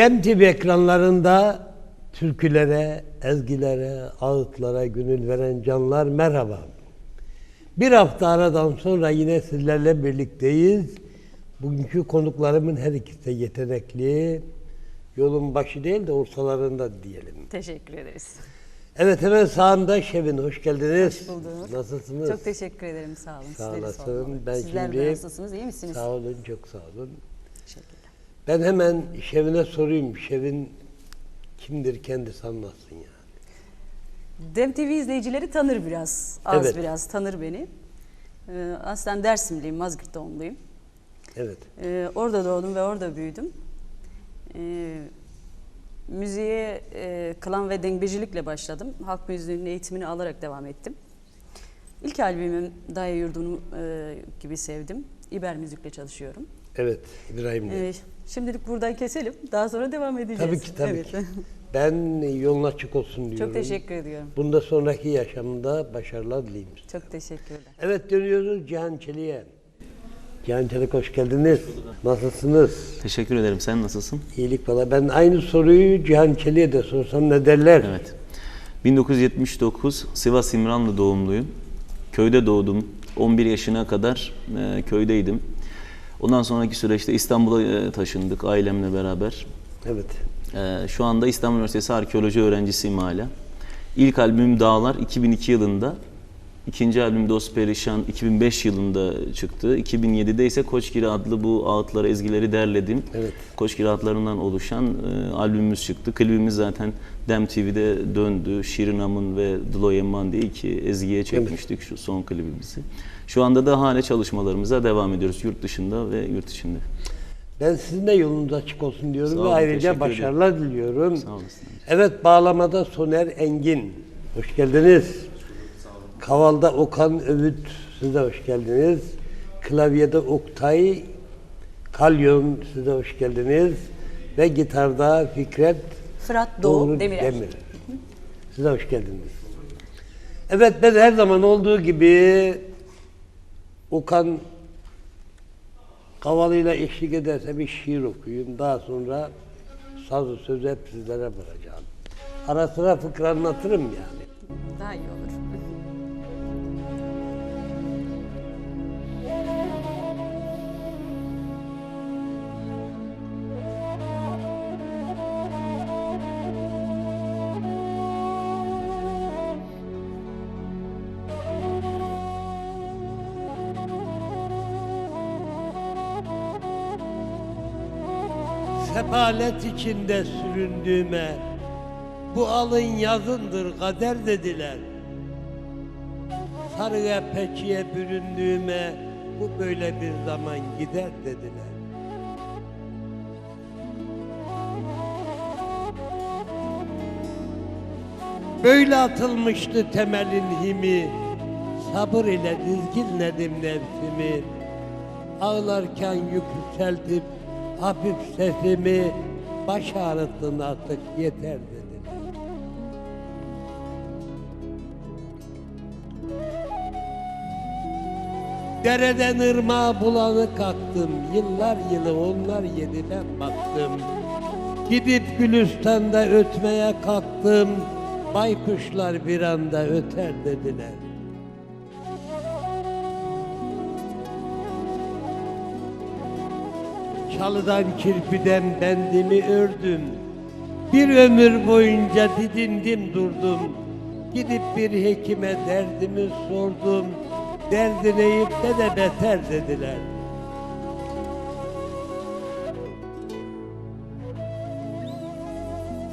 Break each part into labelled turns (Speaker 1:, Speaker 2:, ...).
Speaker 1: Dem TV ekranlarında türkülere, ezgilere, ağıtlara gönül veren canlar merhaba. Bir hafta aradan sonra yine sizlerle birlikteyiz. Bugünkü konuklarımın her ikisi de yetenekli. Yolun başı değil de ortalarında diyelim.
Speaker 2: Teşekkür ederiz.
Speaker 1: Evet hemen sağımda Şevin hoş geldiniz.
Speaker 2: Hoş bulduk.
Speaker 1: Nasılsınız?
Speaker 2: Çok teşekkür ederim. Sağ olun.
Speaker 1: Sağ olasın. Ben
Speaker 2: Sizler
Speaker 1: şimdi-
Speaker 2: nasılsınız? İyi misiniz?
Speaker 1: Sağ olun, çok sağ olun.
Speaker 2: Teşekkürler.
Speaker 1: Ben hemen Şevin'e sorayım. Şevin kimdir kendisi anlatsın ya.
Speaker 2: Dem TV izleyicileri tanır biraz. Az
Speaker 1: Evet.
Speaker 2: biraz tanır beni. Ee, aslen Dersimliyim, Mazgirt doğumluyum.
Speaker 1: Evet.
Speaker 2: Ee, orada doğdum ve orada büyüdüm. Ee, müziğe e, klan ve dengecilikle başladım. Halk müziğinin eğitimini alarak devam ettim. İlk albümüm Daya Yurdu'nu e, gibi sevdim. İber Müzik'le çalışıyorum.
Speaker 1: Evet İbrahim Bey.
Speaker 2: Ee, şimdilik buradan keselim. Daha sonra devam edeceğiz.
Speaker 1: Tabii ki tabii
Speaker 2: Evet.
Speaker 1: ki. Ben yolun açık olsun diyorum.
Speaker 2: Çok teşekkür ediyorum.
Speaker 1: Bunda sonraki yaşamında başarılar dileyim.
Speaker 2: Çok teşekkürler.
Speaker 1: Evet dönüyoruz Cihan Çelik'e. Cihan Çelik hoş geldiniz. Nasılsınız?
Speaker 3: Teşekkür ederim. Sen nasılsın?
Speaker 1: İyilik valla. Ben aynı soruyu Cihan Çelik'e de sorsam ne derler?
Speaker 3: Evet. 1979 Sivas İmranlı doğumluyum. Köyde doğdum. 11 yaşına kadar e, köydeydim. Ondan sonraki süreçte İstanbul'a e, taşındık ailemle beraber.
Speaker 1: Evet.
Speaker 3: E, şu anda İstanbul Üniversitesi arkeoloji öğrencisiyim hala. İlk albümüm Dağlar 2002 yılında. İkinci albüm Dost Perişan 2005 yılında çıktı. 2007'de ise Koçgiri adlı bu ağıtları, ezgileri derledim.
Speaker 1: Evet.
Speaker 3: Koçgiri adlarından oluşan e, albümümüz çıktı. Klibimiz zaten Dem TV'de döndü. Şirin Amın ve Dlo Yemman diye iki ezgiye çekmiştik şu son klibimizi. Şu anda da hala çalışmalarımıza devam ediyoruz yurt dışında ve yurt içinde.
Speaker 1: Ben sizin de yolunuz açık olsun diyorum
Speaker 3: Sağ
Speaker 1: ve
Speaker 3: olun,
Speaker 1: ayrıca başarılar diliyorum.
Speaker 3: Sağ olasın.
Speaker 1: Evet bağlamada Soner Engin. Hoş geldiniz. Kavalda Okan Övüt. Siz de hoş geldiniz. Klavyede Oktay Kalyon. Siz de hoş geldiniz. Ve gitarda Fikret
Speaker 2: Fırat Doğu
Speaker 1: Doğru
Speaker 2: Demirer.
Speaker 1: Demir. Siz de hoş geldiniz. Evet ben her zaman olduğu gibi Okan kavalıyla eşlik ederse bir şiir okuyayım. Daha sonra sazı sözü hep sizlere bırakacağım. Ara sıra fıkra anlatırım yani.
Speaker 2: Daha iyi olur.
Speaker 1: Sefalet içinde süründüğüme bu alın yazındır kader dediler. Sarıya peçiye büründüğüme bu böyle bir zaman gider dediler. Böyle atılmıştı temelin himi, sabır ile dizginledim nefsimi. Ağlarken yükseltip hafif sesimi, baş ağrıttın artık yeter dedim. Dereden ırmağa bulanık aktım, yıllar yılı onlar yedi ben baktım. Gidip Gülistan'da ötmeye kalktım, baykuşlar bir anda öter dediler. Çalıdan kirpiden bendimi ördüm. Bir ömür boyunca didindim durdum. Gidip bir hekime derdimi sordum. Derdine yıpte de beter dediler.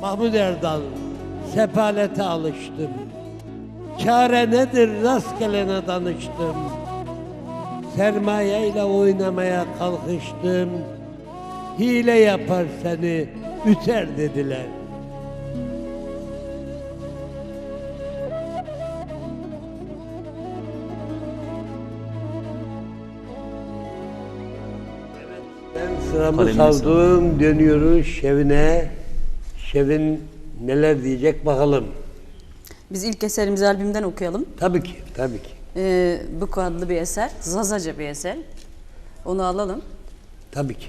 Speaker 1: Mahmud Erdal, sefalete alıştım. Çare nedir rastgelene danıştım. Sermayeyle oynamaya kalkıştım. Hile yapar seni, üter dediler. Ben sıramı
Speaker 3: Kalemini
Speaker 1: savdım, dönüyoruz Şevine. Şevin neler diyecek bakalım.
Speaker 2: Biz ilk eserimizi albümden okuyalım.
Speaker 1: Tabii ki, tabii ki.
Speaker 2: Ee, bu adlı bir eser. Zazaca bir eser. Onu alalım.
Speaker 1: Tabii ki.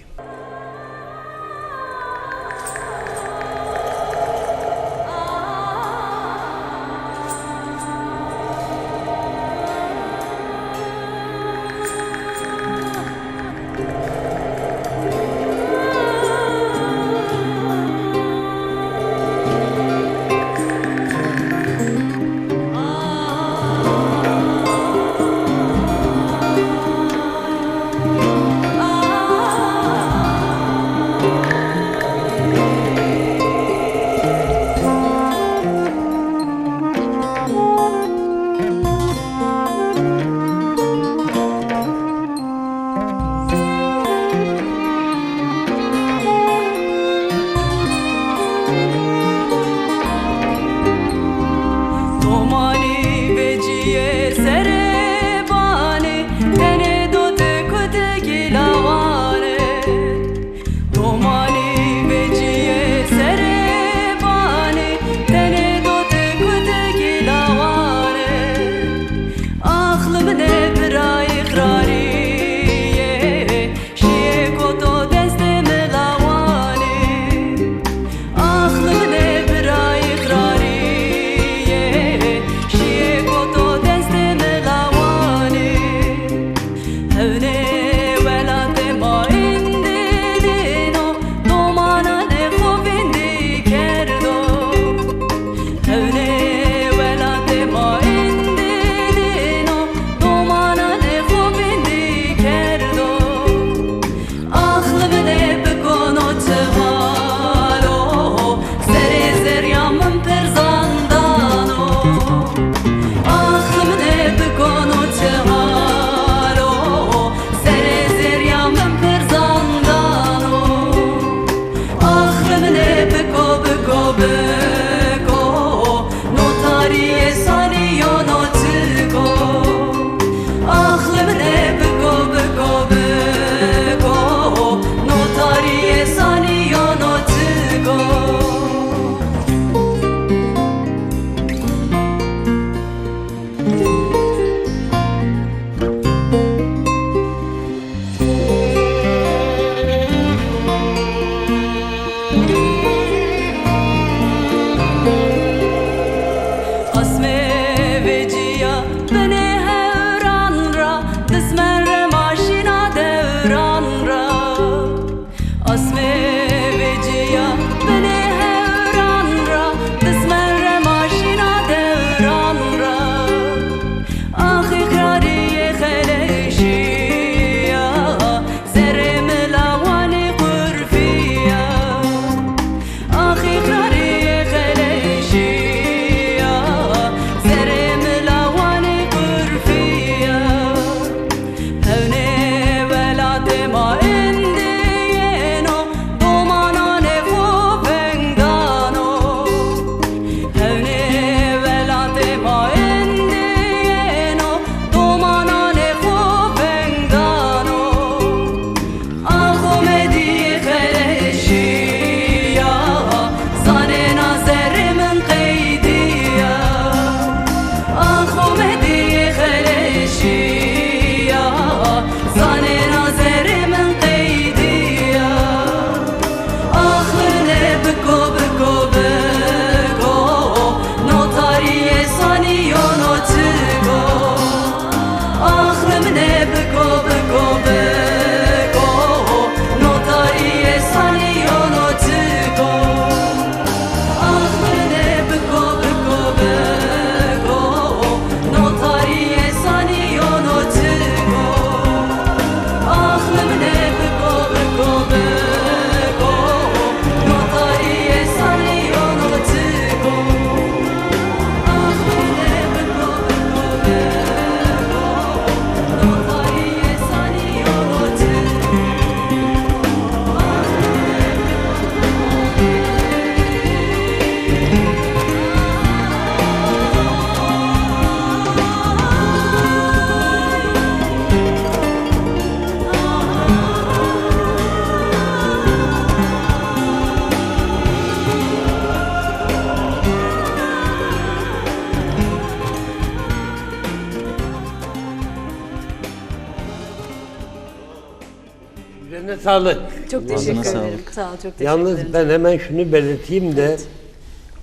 Speaker 1: Sağlık.
Speaker 2: Çok teşekkür
Speaker 3: sağlık.
Speaker 2: ederim. Sağ ol, çok teşekkür
Speaker 1: Yalnız
Speaker 2: ederim.
Speaker 1: ben hemen şunu belirteyim de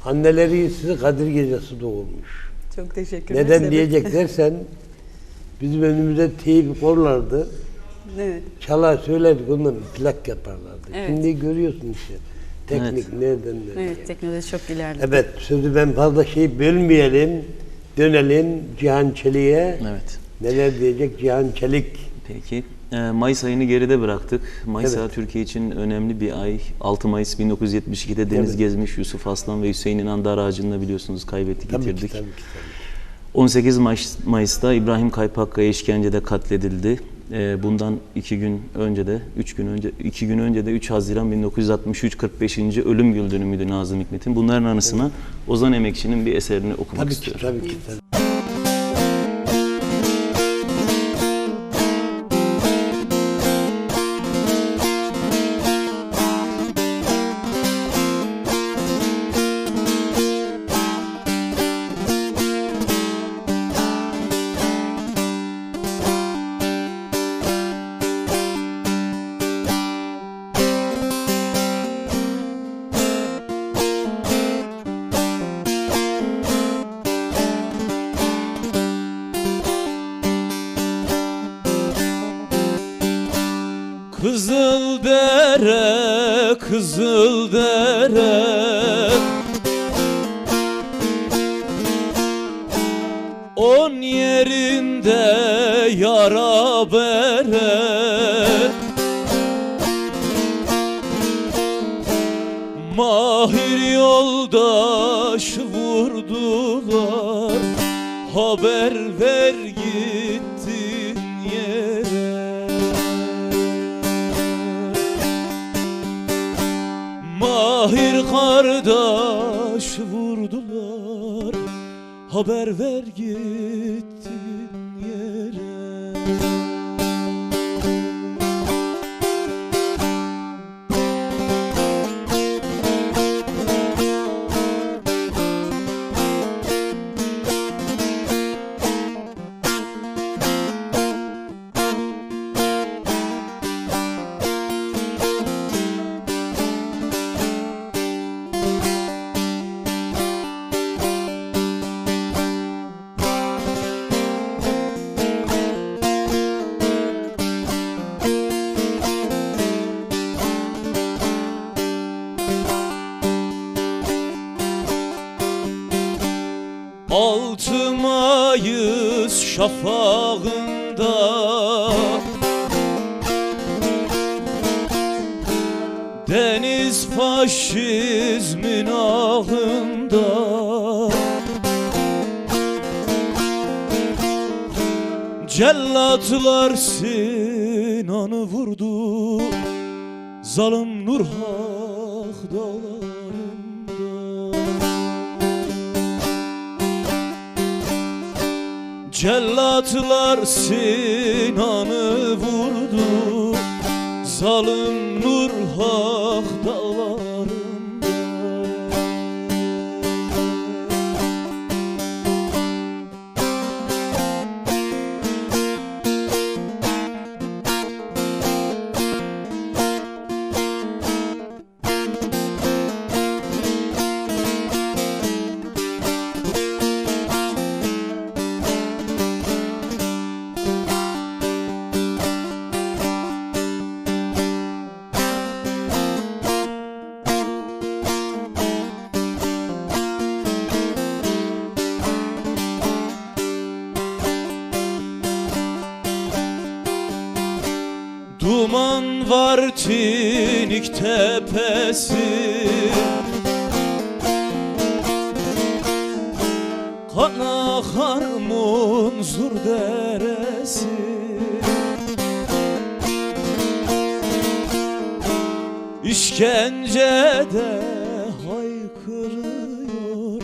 Speaker 1: anneleri sizi Kadir Gecesi doğurmuş.
Speaker 2: Çok teşekkür ederim.
Speaker 1: Neden diyecek dersen bizim önümüzde teyip korlardı.
Speaker 2: Evet.
Speaker 1: Çalar söylerdik ondan plak yaparlardı.
Speaker 2: Evet.
Speaker 1: Şimdi görüyorsun işte teknik nereden nereye.
Speaker 2: Evet, teknoloji çok ilerledi.
Speaker 1: Evet sözü ben fazla şey bölmeyelim. Dönelim Cihan Çelik'e.
Speaker 3: Evet.
Speaker 1: Neler diyecek Cihan Çelik?
Speaker 3: Peki. Ee, Mayıs ayını geride bıraktık. Mayıs
Speaker 1: Evet.
Speaker 3: ayı Türkiye için önemli bir ay. 6 Mayıs 1972'de deniz
Speaker 1: Evet.
Speaker 3: gezmiş Yusuf Aslan ve Hüseyin İnan dar ağacını biliyorsunuz kaybettik,
Speaker 1: Tabii ki, tabii ki, tabii ki.
Speaker 3: 18 Mayıs- Mayıs'ta İbrahim Kaypakkaya işkencede katledildi. e, bundan iki gün önce de, üç gün önce, iki gün önce de 3 Haziran 1963 45. ölüm yıl dönümüydü Nazım Hikmet'in. Bunların anısına Ozan Emekçi'nin bir eserini okumak
Speaker 1: Tabii ki,
Speaker 3: istiyorum.
Speaker 1: tabii ki. Tabii.
Speaker 4: Dere, kızıl dere. On yerinde yara bere. Mahir yoldaş vurdular Haber ver Haber ver gittin şafağında. Deniz faşizmin ahında Cellatlar Sinan'ı vurdu Zalim Nurhak dağlarında Cellatlar Sinan'ı vurdu. Zalim Nurhak tepesi Kan akar Munzur deresi. İşkencede haykırıyor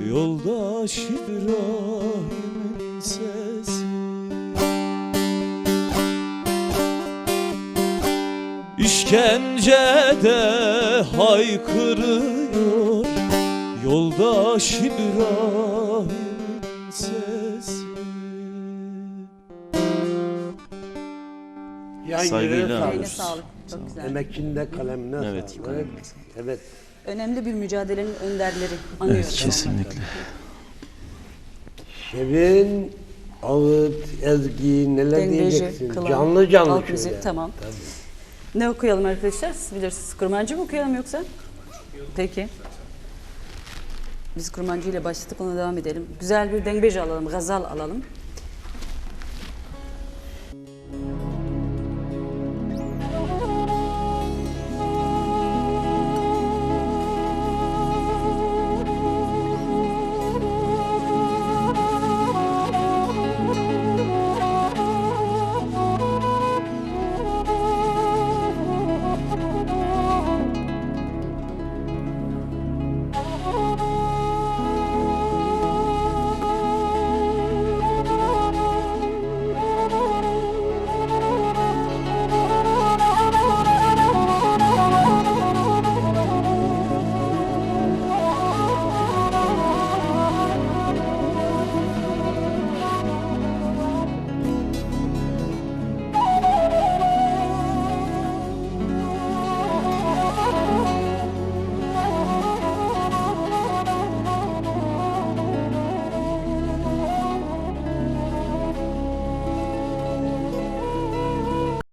Speaker 4: Yoldaş İbrahim'in sesi İşkencede haykırıyor Yoldaş İbrahim'in sesi
Speaker 1: Yan
Speaker 3: Saygıyla.
Speaker 2: Eline
Speaker 3: alıyoruz.
Speaker 2: sağlık. Çok güzel.
Speaker 1: Emekçinin de kalemine
Speaker 3: Evet,
Speaker 1: sağlık.
Speaker 3: kalemine
Speaker 1: Evet. evet.
Speaker 2: Önemli bir mücadelenin önderleri anıyoruz.
Speaker 3: Evet, kesinlikle.
Speaker 1: Şevin, Ağıt, Ezgi neler
Speaker 2: Dengeci,
Speaker 1: diyeceksin?
Speaker 2: kılan,
Speaker 1: canlı canlı
Speaker 2: halk müziği, tamam.
Speaker 1: Tabii.
Speaker 2: Ne okuyalım arkadaşlar? Siz bilirsiniz. Kurmancı mı okuyalım yoksa? Peki. Biz kurmancı ile başladık ona devam edelim. Güzel bir dengbeji alalım, gazal alalım.